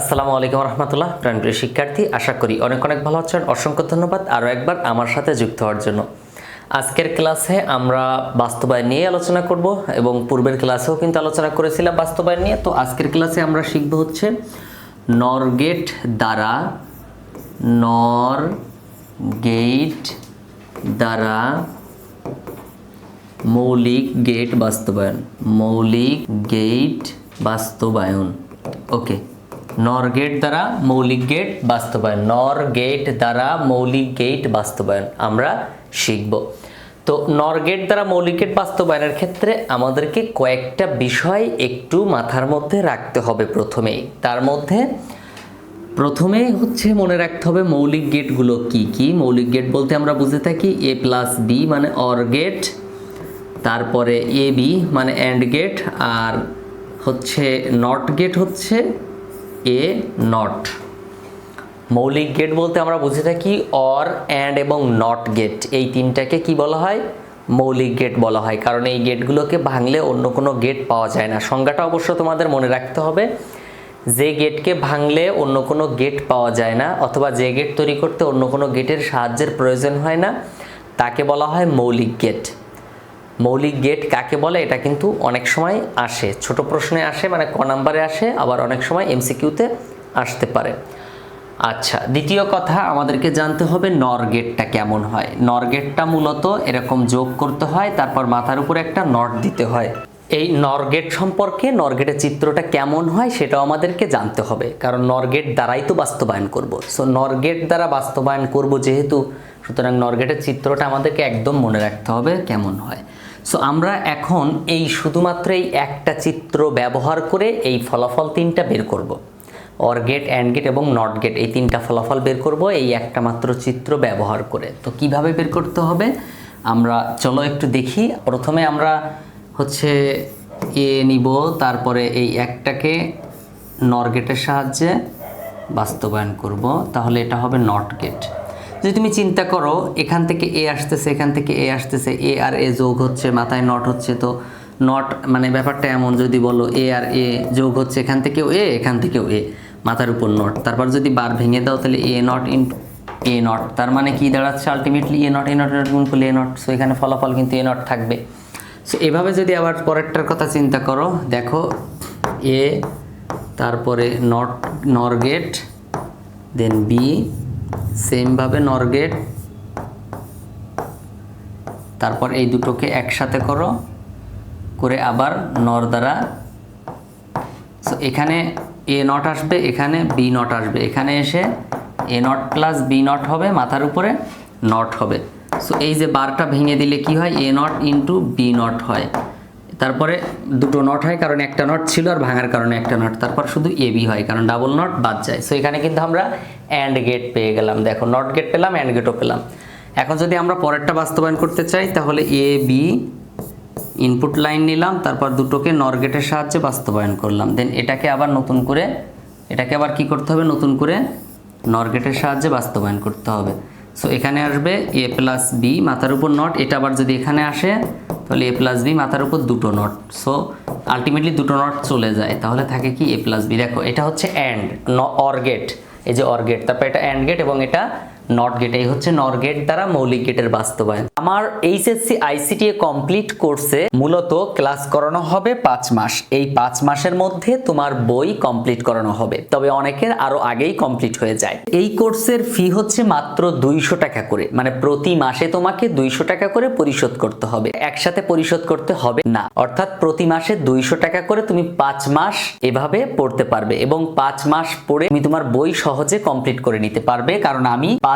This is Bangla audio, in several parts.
আসসালামু আলাইকুম রহমতুল্লাহ প্রাণপ্রিয় শিক্ষার্থী, আশা করি অনেক অনেক ভালো আছেন। অসংখ্য ধন্যবাদ আরও একবার আমার সাথে যুক্ত হওয়ার জন্য। আজকের ক্লাসে আমরা বাস্তবায়ন নিয়ে আলোচনা করব এবং পূর্বের ক্লাসেও কিন্তু আলোচনা করেছিলাম বাস্তবায়ন নিয়ে। তো আজকের ক্লাসে আমরা শিখব হচ্ছে নরগেট দ্বারা, নর গেট দ্বারা মৌলিক গেট বাস্তবায়ন। মৌলিক গেট বাস্তবায়ন। ওকে। নর গেট দ্বারা মৌলিক গেট বাস্তবায়ন। নর গেট দ্বারা মৌলিক গেট বাস্তবায়ন। আমরা শিখব। তো নর গেট দ্বারা মৌলিক গেট বাস্তবায়নের ক্ষেত্রে আমাদেরকে কয়েকটা বিষয় একটু মাথার মধ্যে রাখতে হবে প্রথমেই। তার মধ্যে প্রথমে হচ্ছে মনে রাখতে হবে মৌলিক গেটগুলো কি কি। মৌলিক গেট বলতে আমরা বুঝে থাকি এ প্লাস বি মানে অর গেট তারপরে এ বি মানে অ্যান্ড গেট আর হচ্ছে নট গেট হচ্ছে এ নট মৌলিক গেট বলতে আমরা বুঝে থাকি অর অ্যান্ড এবং নট গেট এই তিনটাকে কি বলা হয়? মৌলিক গেট বলা হয়। কারণ এই গেটগুলোকে ভাঙলে অন্য কোনো গেট পাওয়া যায় না। সংজ্ঞাটা অবশ্য তোমাদের মনে রাখতে হবে। যে গেটকে ভাঙলে অন্য কোনো গেট পাওয়া যায় না, অথবা যে গেট তৈরি করতে অন্য কোনো গেটের সাহায্যের প্রয়োজন হয় না, তাকে বলা হয় মৌলিক গেট মৌলিক গেট কাকে বলে, এটা কিন্তু অনেক সময় আসে। ছোট প্রশ্নে আসে মানে ক নাম্বারে আসে, আবার অনেক সময় এমসিকিউতে আসতে পারে। আচ্ছা দ্বিতীয় কথা, আমাদেরকে জানতে হবে নর গেটটা কেমন হয়। নর গেটটা মূলত এরকম যোগ করতে হয়, তারপর মাথার উপরে একটা নট দিতে হয়। এই নরগেট সম্পর্কে নরগেটের চিত্রটা কেমন হয়, সেটাও আমাদেরকে জানতে হবে। কারণ নরগেট দ্বারাই তো বাস্তবায়ন করব। সো নরগেট দ্বারা বাস্তবায়ন করব যেহেতু, সুতরাং নরগেটের চিত্রটা আমাদেরকে একদম মনে রাখতে হবে কেমন হয়। সো আমরা এখন এই শুধুমাত্র এই একটা চিত্র ব্যবহার করে এই ফলাফল তিনটা বের করব। অর গেট অ্যান্ড গেট এবং নট গেট এই তিনটা ফলাফল বের করব এই একটা মাত্র চিত্র ব্যবহার করে। তো কীভাবে বের করতে হবে? আমরা চলো একটু দেখি। প্রথমে আমরা হচ্ছে এ নিব, তারপরে এই একটাকে নর গেটের সাহায্যে বাস্তবায়ন করব। তাহলে এটা হবে নট গেট যদি তুমি চিন্তা করো, এখান থেকে এ আসতেছে, এখান থেকে এ আসতেছে এ আর এ যোগ হচ্ছে, মাথায় নট হচ্ছে, তো নট মানে ব্যাপারটা এমন, যদি বলো এ আর এ যোগ হচ্ছে, এখান থেকেও এ এখান থেকেও এ মাথার উপর নট তারপর যদি বার ভেঙে দাও, তাহলে A not in A not তার মানে কি দাঁড়াচ্ছে? Ultimately A not A not গুণ করলে এ নট সো এখানে ফলাফল কিন্তু এ নট থাকবে। সো এভাবে যদি আবার পরেরটার কথা চিন্তা করো, দেখো এ তারপরে নট নর গেট দেন বি সেমভাবে নর গেট। তারপর এই দুটোকে একসাথে করো, করে আবার নর দ্বারা। সো এখানে এ নট আসবে, এখানে বি নট আসবে। এখানে এসে A not plus B not হবে, মাথার উপরে নট হবে। সো এই যে বারটা ভেঙে দিলে কি হয়? A not into B not হয়। তারপরে দুটো নট হয়, কারণ একটা নট ছিল আর ভাঙার কারণে একটা নট। তারপর শুধু এ, বি হয়, কারণ ডাবল নট বাদ যায়। সো এখানে কিন্তু আমরা অ্যান্ড গেট পেয়ে গেলাম। দেখো নট গেট পেলাম অ্যান্ড গেটও পেলাম। এখন যদি আমরা পরেরটা বাস্তবায়ন করতে চাই, তাহলে এ বি ইনপুট লাইন নিলাম, তারপর দুটোকে নর গেটের সাহায্যে বাস্তবায়ন করলাম। দেন এটাকে আবার নতুন করে, এটাকে আবার কি করতে হবে? নতুন করে নর গেটের সাহায্যে বাস্তবায়ন করতে হবে। সো এখানে আসবে এ প্লাস বি মাথার উপর নট এটা আবার যদি এখানে আসে, তাহলে এ প্লাস বি মাথার উপর দুটো নট সো আলটিমেটলি দুটো নট চলে যায়। তাহলে থাকে কি এ প্লাস বি দেখো, এটা হচ্ছে অ্যান্ড ন গেট এই যে অর্গেট তারপর এটা অ্যান্ড গেট এবং এটা নট গেট, এই হচ্ছে নর গেট দ্বারা মৌলিক গেটের বাস্তবায়ন। আমার এইচএসসি আইসিটি কমপ্লিট কোর্সে মূলত ক্লাস করানো হবে পাঁচ মাস। এই পাঁচ মাসের মধ্যে তোমার বই কমপ্লিট করানো হবে। তবে অনেকের আরও আগেই কমপ্লিট হয়ে যায়। এই কোর্সের ফি হচ্ছে মাত্র দুইশো টাকা করে। মানে প্রতি মাসে তোমাকে দুইশো টাকা করে পরিশোধ করতে হবে। একসাথে পরিশোধ করতে হবে না। অর্থাৎ প্রতি মাসে দুইশো টাকা করে তুমি পাঁচ মাস এভাবে পড়তে পারবে। এবং পাঁচ মাস পড়ে তুমি তোমার বই সহজে কমপ্লিট করে নিতে পারবে। কারণ আমি পাঁচ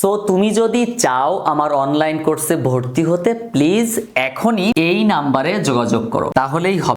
সো তুমি যদি চাও আমার অনলাইন কোর্সে ভর্তি হতে প্লিজ এখনই এই নাম্বারে যোগাযোগ করো। তাহলেই হবে।